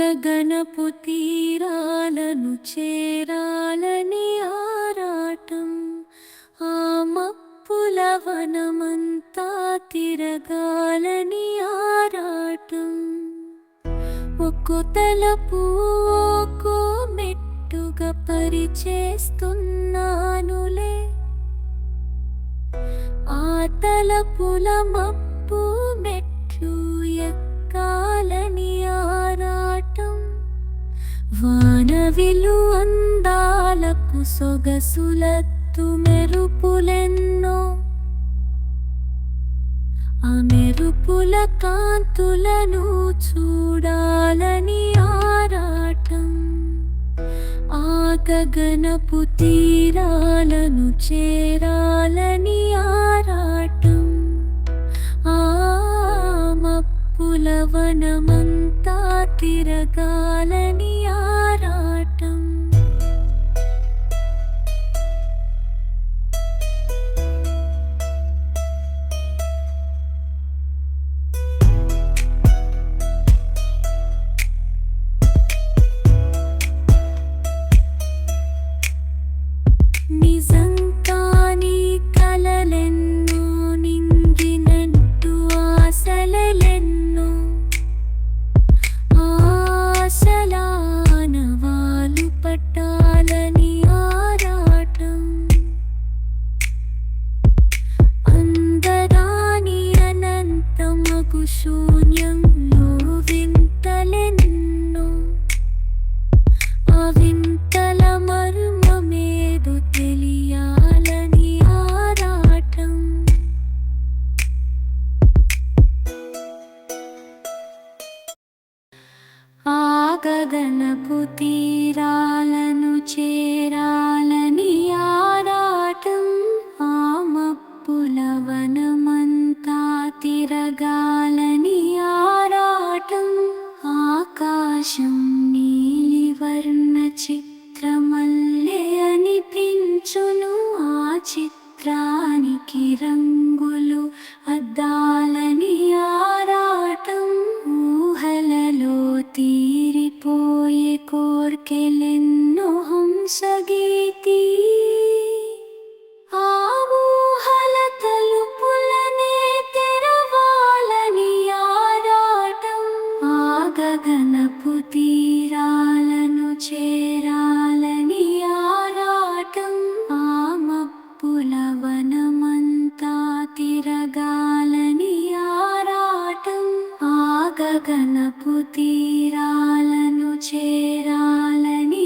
గగనపుతీరాలను చేరాలని ఆరాటం. ఆ మప్పుల వనమంతా తిరగాలని ఆరాటం. ఒక్కో తలపు ఒక్కో మెట్టుగా పరిచేస్తున్నానులే. ఆ తలపుల మప్పు మెట్లు ఎక్కాలని ఆ వానవిలు అందాలకు సొగసులత్తు మెరుపులెన్నో. ఆ మెరుపుల కాంతులను చూడాలని ఆరాటం. ఆ గగనపు తీరాలను చేరాలని ఆరాటం. ఆ మప్పుల వనమంతా తిరగాలని అనంతమగు శూన్యంలో వింతలెన్నో ఆ వింతల మర్మమేదో తెలియాలని ఆరాటం. ఆ గగనపు తీరాలను చేరాలని ఆరాటం. ఆ మప్పుల వనమంతా తీరిపోయే కోర్కెలెన్నో హంసగీతి. ఆ తలుపులనే తెరవాలని ఆరాటం. ఆ గగనపు తీరాలను చేరా గగనపు తీరాలను చేరాలని